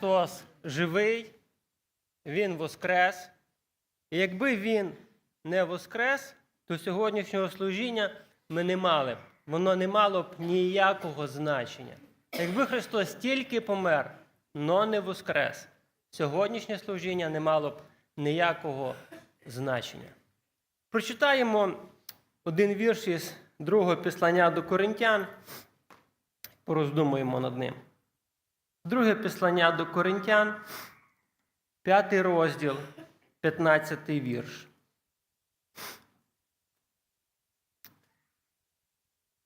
Христос живий, Він воскрес. І якби Він не воскрес, то сьогоднішнього служіння ми не мали. б. Воно не мало б ніякого значення. Якби Христос тільки помер, но не воскрес, сьогоднішнє служіння не мало б ніякого значення. Прочитаємо один вірш із другого післання до Коринтян, пороздумуємо над ним. Друге післання до Коринтян, п'ятий розділ, 15 вірш.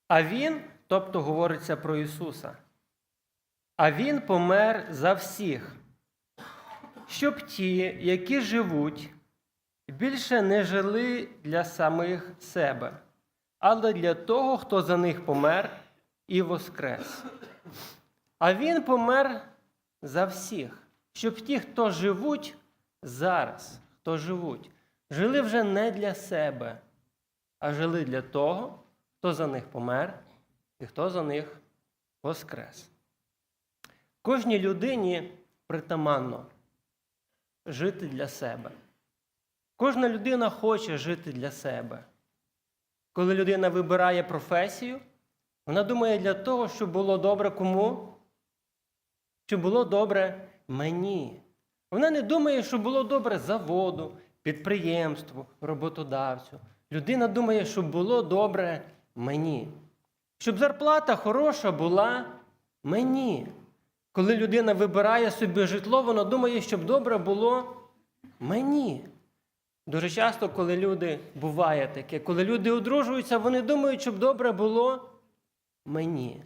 А Він, тобто говориться про Ісуса, а Він помер за всіх, щоб ті, які живуть, більше не жили для самих себе, але для того, хто за них помер і воскрес. А Він помер за всіх, щоб ті, хто живуть зараз, хто живуть, жили вже не для себе, а жили для того, хто за них помер і хто за них воскрес. Кожній людині притаманно жити для себе. Кожна людина хоче жити для себе. Коли людина вибирає професію, вона думає для того, щоб було добре кому? Щоб було добре мені. Вона не думає, щоб було добре заводу, підприємству, роботодавцю. Людина думає, щоб було добре мені. Щоб зарплата хороша була мені. Коли людина вибирає собі житло, вона думає, щоб добре було мені. Дуже часто, коли люди буває таке, коли люди одружуються, вони думають, щоб добре було мені.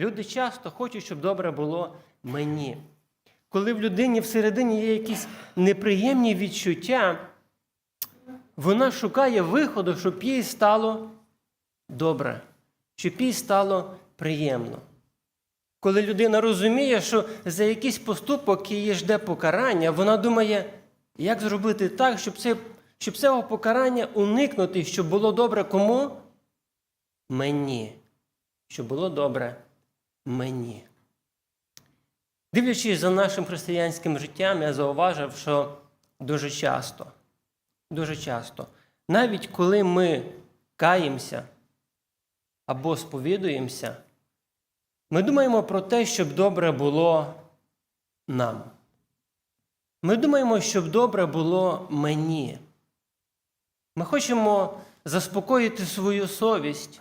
Люди часто хочуть, щоб добре було мені. Коли в людині всередині є якісь неприємні відчуття, вона шукає виходу, щоб їй стало добре, щоб їй стало приємно. Коли людина розуміє, що за якийсь поступок її жде покарання, вона думає, як зробити так, щоб, це, щоб цього покарання уникнути, щоб було добре кому? Мені. Щоб було добре мені. Дивлячись за нашим християнським життям, я зауважив, що дуже часто, дуже часто, навіть коли ми каємося або сповідуємося, ми думаємо про те, щоб добре було нам. Ми думаємо, щоб добре було мені. Ми хочемо заспокоїти свою совість,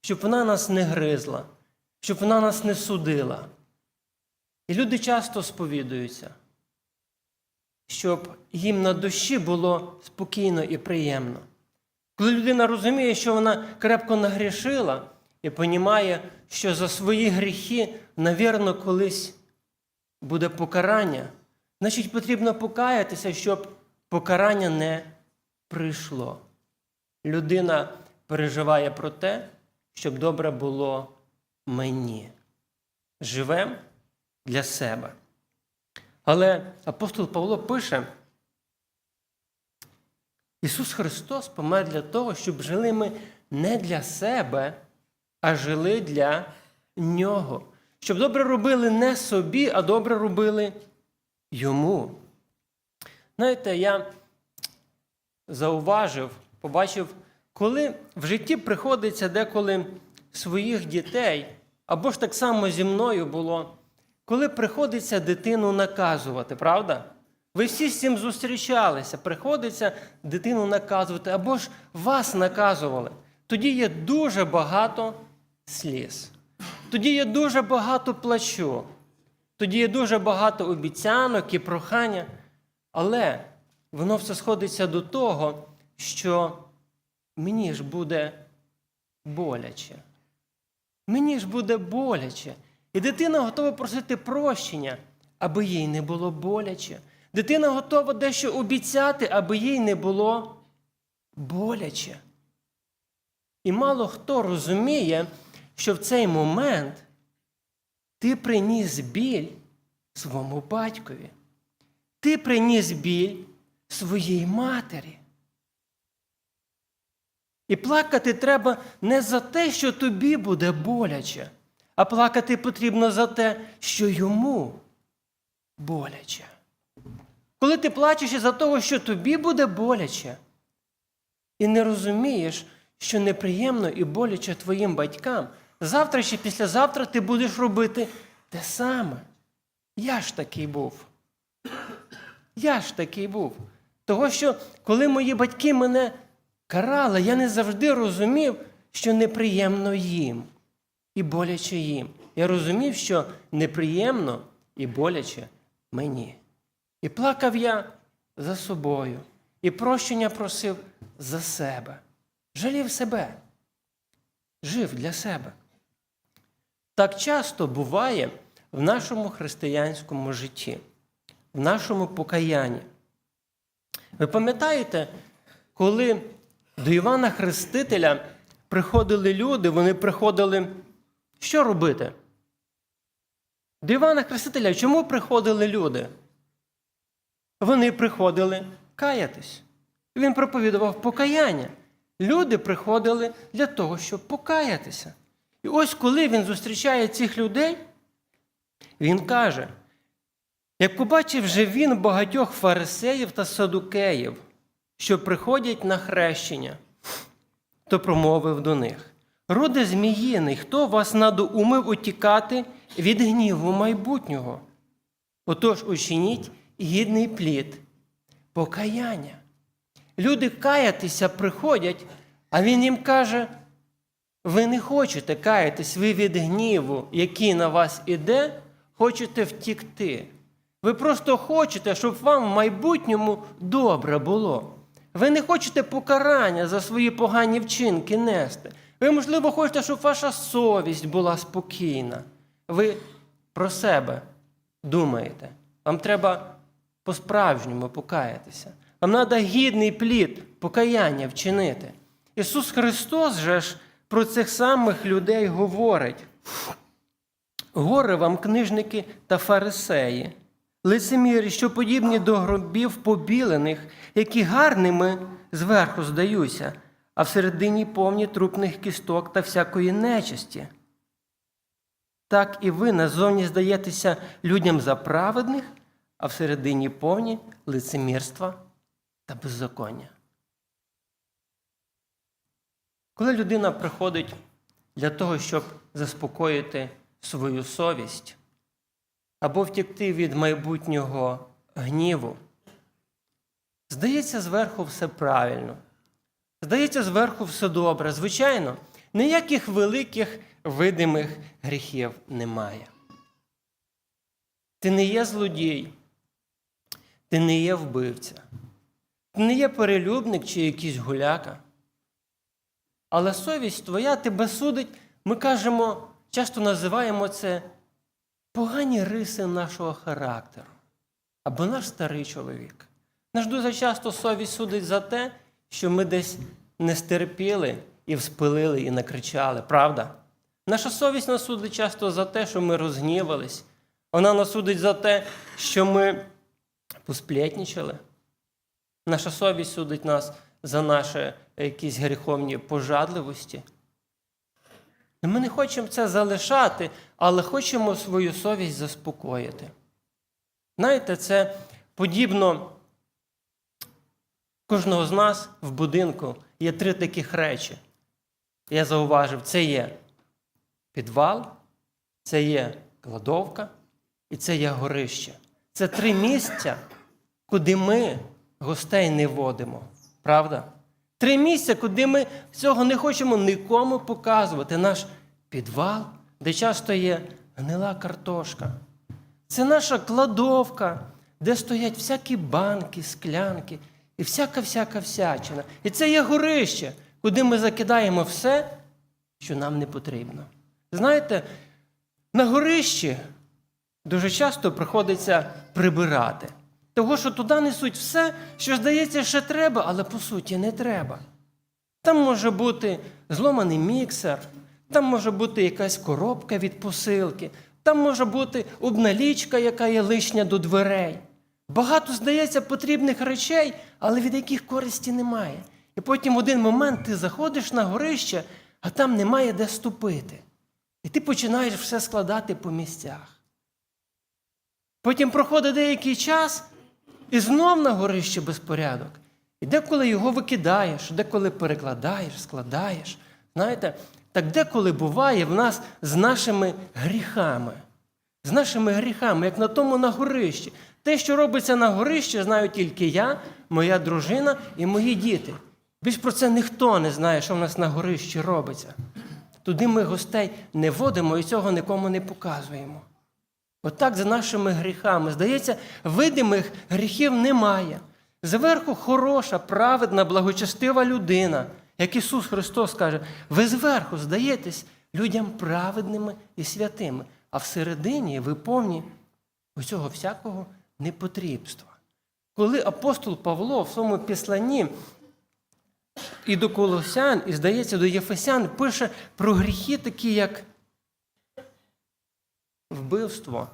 щоб вона нас не гризла, щоб вона нас не судила. І люди часто сповідуються, щоб їм на душі було спокійно і приємно. Коли людина розуміє, що вона крепко нагрішила і розуміє, що за свої гріхи, навірно, колись буде покарання, значить потрібно покаятися, щоб покарання не прийшло. Людина переживає про те, щоб добре було мені. Живем для себе. Але апостол Павло пише, Ісус Христос помер для того, щоб жили ми не для себе, а жили для Нього. Щоб добре робили не собі, а добре робили Йому. Знаєте, я зауважив, побачив, коли в житті приходиться деколи своїх дітей, або ж так само зі мною було, коли приходиться дитину наказувати, правда? Ви всі з цим зустрічалися, приходиться дитину наказувати, або ж вас наказували. Тоді є дуже багато сліз. Тоді є дуже багато плачу. Тоді є дуже багато обіцянок і прохання. Але воно все сходиться до того, що мені ж буде боляче. Мені ж буде боляче. І дитина готова просити прощення, аби їй не було боляче. Дитина готова дещо обіцяти, аби їй не було боляче. І мало хто розуміє, що в цей момент ти приніс біль своєму батькові. Ти приніс біль своїй матері. І плакати треба не за те, що тобі буде боляче, а плакати потрібно за те, що йому боляче. Коли ти плачеш із-за того, що тобі буде боляче, і не розумієш, що неприємно і боляче твоїм батькам, завтра чи післязавтра ти будеш робити те саме. Я ж такий був. Я ж такий був. Того, що коли мої батьки мене карали, я не завжди розумів, що неприємно їм і боляче їм. Я розумів, що неприємно і боляче мені. І плакав я за собою, і прощення просив за себе, жалів себе, жив для себе. Так часто буває в нашому християнському житті, в нашому покаянні. Ви пам'ятаєте, коли до Івана Хрестителя приходили люди, вони приходили що робити? До Івана Хрестителя чому приходили люди? Вони приходили каятись. Він проповідував покаяння. Люди приходили для того, щоб покаятися. І ось коли він зустрічає цих людей, він каже: як побачив же він багатьох фарисеїв та садукеїв, що приходять на хрещення, то промовив до них: Роде зміїний, хто вас надоумив утікати від гніву майбутнього? Отож учиніть гідний плід, покаяння. Люди каятися приходять, а він їм каже: ви не хочете каятись, ви від гніву, який на вас іде, хочете втікти. Ви просто хочете, щоб вам в майбутньому добре було. Ви не хочете покарання за свої погані вчинки нести. Ви, можливо, хочете, щоб ваша совість була спокійна. Ви про себе думаєте. Вам треба по-справжньому покаятися. Вам треба гідний плід покаяння вчинити. Ісус Христос же ж про цих самих людей говорить. Горе вам, книжники та фарисеї, лицемірі, що подібні до гробів побілених, які гарними зверху здаються, а всередині повні трупних кісток та всякої нечисті. Так і ви назовні здаєтеся людям за праведних, а всередині повні лицемірства та беззаконня. Коли людина приходить для того, щоб заспокоїти свою совість або втекти від майбутнього гніву, здається, зверху все правильно. Здається, зверху все добре. Звичайно, ніяких великих видимих гріхів немає. Ти не є злодій, ти не є вбивця, ти не є перелюбник чи якийсь гуляка. Але совість твоя тебе судить, ми кажемо, часто називаємо це погані риси нашого характеру або наш старий чоловік. Наш дуже часто совість судить за те, що ми десь не стерпіли і вспилили, і накричали, правда? Наша совість нас судить часто за те, що ми розгнівались. Вона нас судить за те, що ми посплетнічали. Наша совість судить нас за наші якісь гріховні пожадливості. Ми не хочемо це залишати, але хочемо свою совість заспокоїти. Знаєте, це подібно кожного з нас в будинку є три таких речі. Я зауважив, це є підвал, це є кладовка і це є горище. Це три місця, куди ми гостей не водимо. Правда? Три місця, куди ми цього не хочемо нікому показувати. Наш підвал, де часто є гнила картошка. Це наша кладовка, де стоять всякі банки, склянки і всяка-всяка всячина. І це є горище, куди ми закидаємо все, що нам не потрібно. Знаєте, на горищі дуже часто приходиться прибирати. Того, що туди несуть все, що здається, що треба, але по суті не треба. Там може бути зломаний міксер, там може бути якась коробка від посилки, там може бути обналічка, яка є лишня до дверей. Багато, здається, потрібних речей, але від яких користі немає. І потім в один момент ти заходиш на горище, а там немає де ступити. І ти починаєш все складати по місцях. Потім проходить деякий час, і знов на горище безпорядок. І деколи його викидаєш, деколи перекладаєш, складаєш. Знаєте, так деколи буває в нас з нашими гріхами. З нашими гріхами, як на тому на горищі. Те, що робиться на горищі, знаю тільки я, моя дружина і мої діти. Більш про це ніхто не знає, що в нас на горищі робиться. Туди ми гостей не водимо і цього нікому не показуємо. Отак з нашими гріхами. Здається, видимих гріхів немає. Зверху хороша, праведна, благочестива людина, як Ісус Христос каже, ви зверху здаєтесь людям праведними і святими, а всередині ви повні усього всякого непотрібства. Коли апостол Павло в своєму післанні і до Колосян, і, здається, до Єфесян пише про гріхи, такі як вбивство,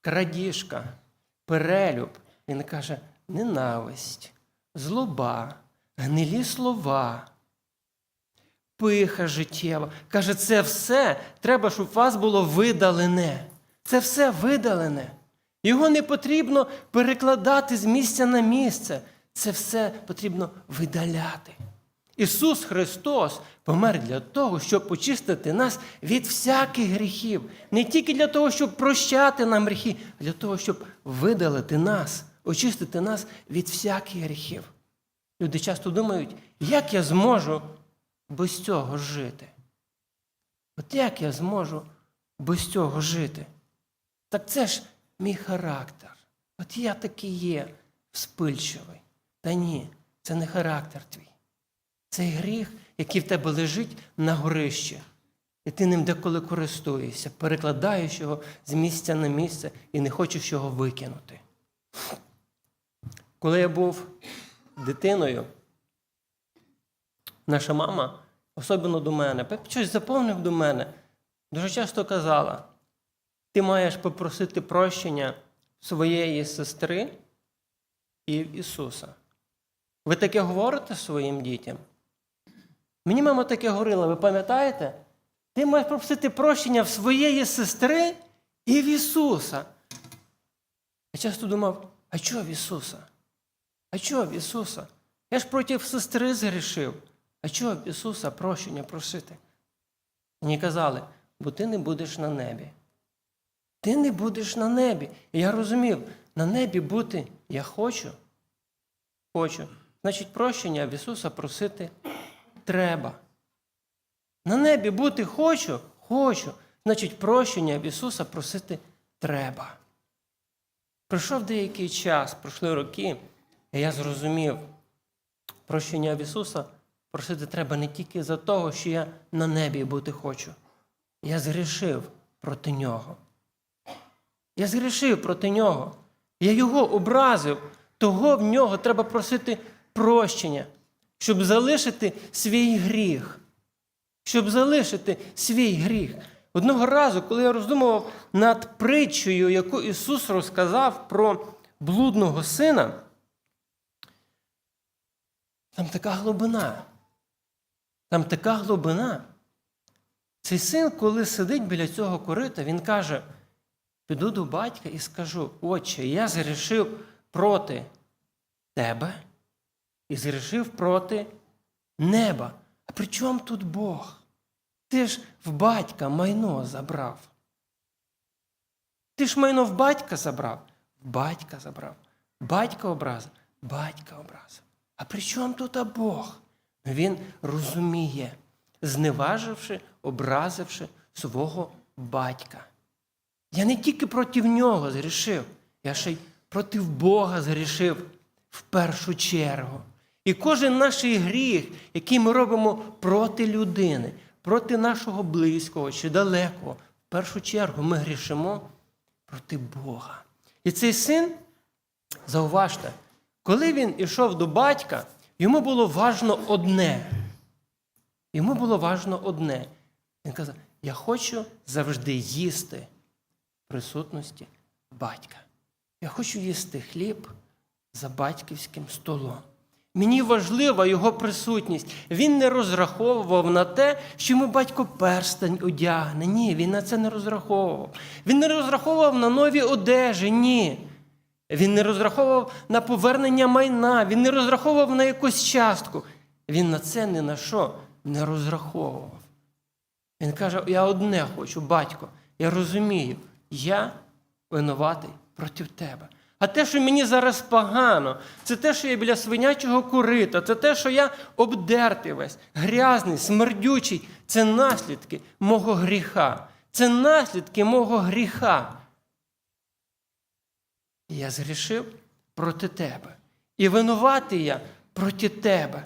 крадіжка, перелюб. Він каже, ненависть, злоба, гнилі слова, пиха життєва. Каже, це все треба, щоб вас було видалене. Це все видалене. Його не потрібно перекладати з місця на місце. Це все потрібно видаляти. Ісус Христос помер для того, щоб очистити нас від всяких гріхів. Не тільки для того, щоб прощати нам гріхи, а для того, щоб видалити нас, очистити нас від всяких гріхів. Люди часто думають, як я зможу без цього жити? От як я зможу без цього жити? Так це ж мій характер. От я такий є вспильчивий. Та ні, це не характер твій. Цей гріх, який в тебе лежить на горищі, і ти ним деколи користуєшся, перекладаєш його з місця на місце і не хочеш його викинути. Коли я був дитиною, наша мама, особливо до мене, щось заповнив до мене, дуже часто казала: ти маєш попросити прощення своєї сестри і Ісуса. Ви таке говорите своїм дітям? Мені мама таке говорила, ви пам'ятаєте? Ти маєш попросити прощення в своєї сестри і в Ісуса. Я часто думав, а чого в Ісуса? А чого в Ісуса? Я ж проти сестри згрішив. А чого в Ісуса прощення просити? Мені казали, бо ти не будеш на небі. Ти не будеш на небі. І я розумів, на небі бути я хочу. Хочу. Значить, прощення в Ісуса просити треба. На небі бути хочу, хочу. Значить, прощення в Ісуса просити треба. Пройшов деякий час, пройшли роки, і я зрозумів, прощення в Ісуса просити треба не тільки за того, що я на небі бути хочу. Я згрішив проти нього. Я згрішив проти нього. Я його образив, того в нього треба просити прощення, щоб залишити свій гріх. Щоб залишити свій гріх. Одного разу, коли я роздумував над притчею, яку Ісус розказав про блудного сина, там така глибина. Там така глибина. Цей син, коли сидить біля цього корита, він каже: піду до батька і скажу: Отче, я згрішив проти тебе і згрішив проти неба. А при чому тут Бог? Ти ж в батька майно забрав. Ти ж майно в батька забрав, в батька забрав. Батька образив, батька образив. А при чому тут Бог? Він розуміє, зневаживши, образивши свого батька. Я не тільки проти нього згрішив, я ще й проти Бога згрішив в першу чергу. І кожен наш гріх, який ми робимо проти людини, проти нашого близького чи далекого, в першу чергу ми грішимо проти Бога. І цей син, зауважте, коли він ішов до батька, йому було важно одне. Йому було важно одне. Він казав: я хочу завжди їсти в присутності батька. Я хочу їсти хліб за батьківським столом. Мені важлива його присутність. Він не розраховував на те, що йому батько перстень одягне. Ні, він на це не розраховував. Він не розраховував на нові одежі. Ні. Він не розраховував на повернення майна, він не розраховував на якусь частку. Він на це ні на що не розраховував. Він каже: Я одне хочу, батько, я розумію, я винуватий проти тебе. А те, що мені зараз погано, це те, що я біля свинячого корита, це те, що я обдертий весь, грязний, смердючий, це наслідки мого гріха. Це наслідки мого гріха. Я згрішив проти тебе. І винуватий я проти тебе.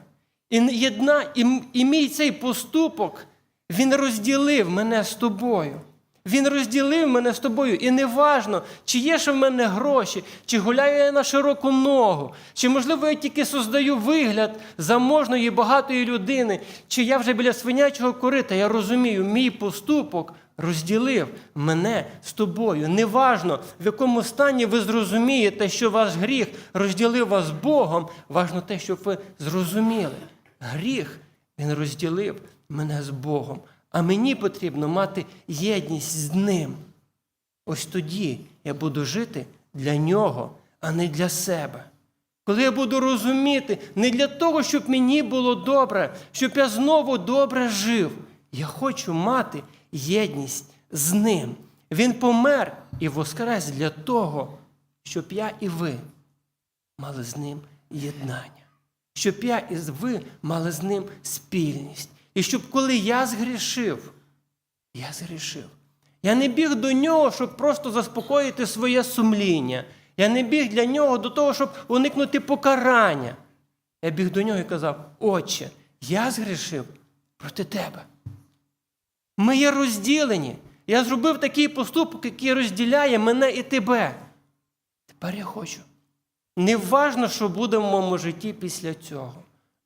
І єдна, і, і мій цей поступок, він розділив мене з тобою. Він розділив мене з тобою. І неважно, чи є ще в мене гроші, чи гуляю я на широку ногу, чи, можливо, я тільки создаю вигляд заможної, багатої людини, чи я вже біля свинячого корита. Я розумію, мій поступок розділив мене з тобою. Неважно, в якому стані ви зрозумієте, що ваш гріх розділив вас з Богом, важно те, щоб ви зрозуміли. Гріх він розділив мене з Богом. А мені потрібно мати єдність з ним. Ось тоді я буду жити для нього, а не для себе. Коли я буду розуміти, не для того, щоб мені було добре, щоб я знову добре жив. Я хочу мати єдність з ним. Він помер і воскрес для того, щоб я і ви мали з ним єднання, щоб я і ви мали з ним спільність. І щоб коли я згрішив, я згрішив. Я не біг до нього, щоб просто заспокоїти своє сумління. Я не біг для нього до того, щоб уникнути покарання. Я біг до нього і казав: Отче, я згрішив проти тебе. Ми є розділені. Я зробив такий поступок, який розділяє мене і тебе. Тепер я хочу. Неважно, що буде в моєму житті після цього.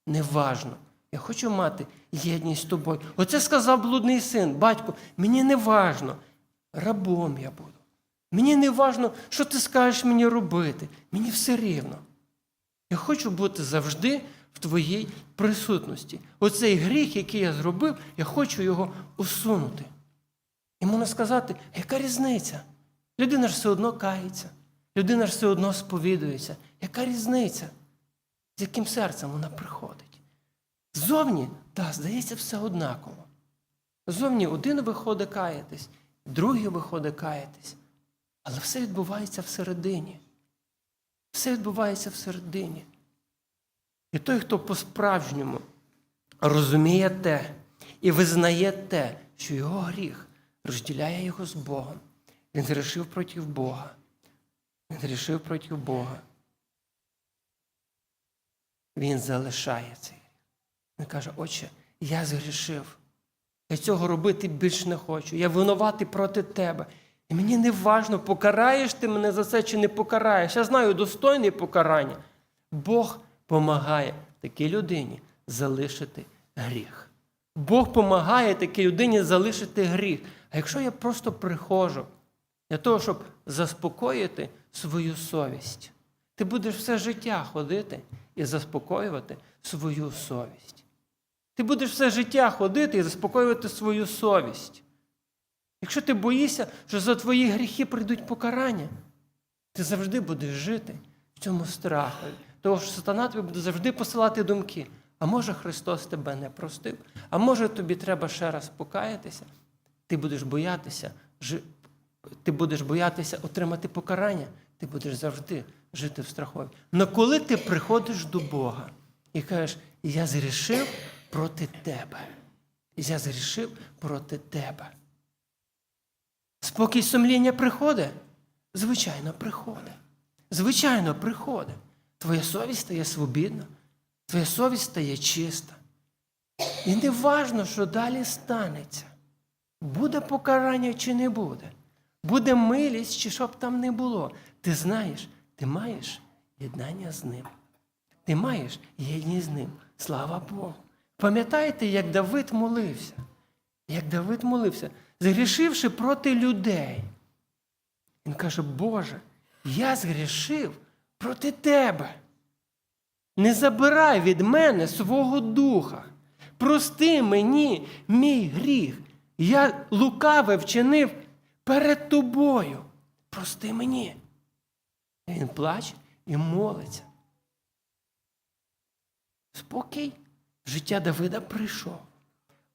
Неважно. Я хочу мати єдність з тобою. Оце сказав блудний син, батько, мені не важно, рабом я буду. Мені не важно, що ти скажеш мені робити. Мені все рівно. Я хочу бути завжди в твоїй присутності. Оцей гріх, який я зробив, я хочу його усунути. І можна сказати, яка різниця? Людина ж все одно кається, людина ж все одно сповідується. Яка різниця? З яким серцем вона приходить? Зовні, так, здається, все однаково. Зовні один виходить каятись, другий виходить каятись. Але все відбувається всередині. Все відбувається всередині. І той, хто по-справжньому розуміє те і визнає те, що його гріх розділяє його з Богом, він зрішив проти Бога. Він зрішив проти Бога. Він залишає цей. Він каже, отче, я згрішив. Я цього робити більш не хочу. Я винуватий проти тебе. І мені не важно, покараєш ти мене за це чи не покараєш. Я знаю достойне покарання. Бог помагає такій людині залишити гріх. Бог помагає такій людині залишити гріх. А якщо я просто приходжу для того, щоб заспокоїти свою совість, ти будеш все життя ходити і заспокоювати свою совість. Ти будеш все життя ходити і заспокоювати свою совість. Якщо ти боїшся, що за твої гріхи прийдуть покарання, ти завжди будеш жити в цьому страху. Тому що сатана тобі буде завжди посилати думки. А може Христос тебе не простив, а може тобі треба ще раз покаятися, ти будеш боятися, ти будеш боятися отримати покарання, ти будеш завжди жити в страхові. Но коли ти приходиш до Бога і кажеш, я зрішив проти тебе, я зрішив проти тебе. Спокій сумління приходить? Звичайно, приходить. Звичайно, приходить. Твоя совість стає свобідна, твоя совість стає чиста. І не важно, що далі станеться. Буде покарання чи не буде. Буде милість, чи щоб там не було. Ти знаєш, ти маєш єднання з ним. Ти маєш єдність з ним. Слава Богу. Пам'ятаєте, як Давид молився? Як Давид молився, згрішивши проти людей. Він каже, Боже, я згрішив проти тебе. не забирай від мене свого духа. Прости мені мій гріх. Я лукаве вчинив перед тобою. Прости мені. Він плаче і молиться. Спокій життя Давида прийшов.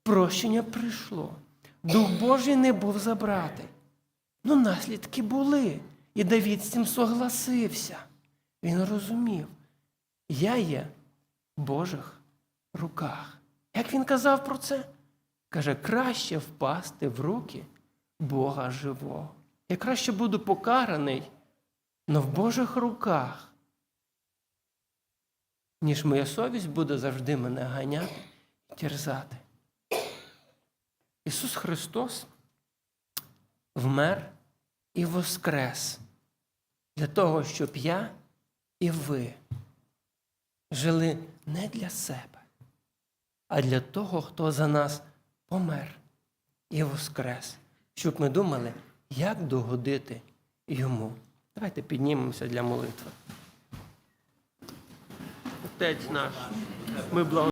Прощення прийшло. Дух Божий не був забрати. Ну, наслідки були. І Давід з цим согласився. Він розумів, я є в Божих руках. Як він казав про це? Каже, краще впасти в руки Бога живого. Я краще буду покараний, але в Божих руках, ніж моя совість буде завжди мене ганяти і терзати. Ісус Христос вмер і воскрес для того, щоб я і ви жили не для себе, а для того, хто за нас помер і воскрес, щоб ми думали, як догодити йому. Давайте піднімемося для молитви. Отець наш, ми благо.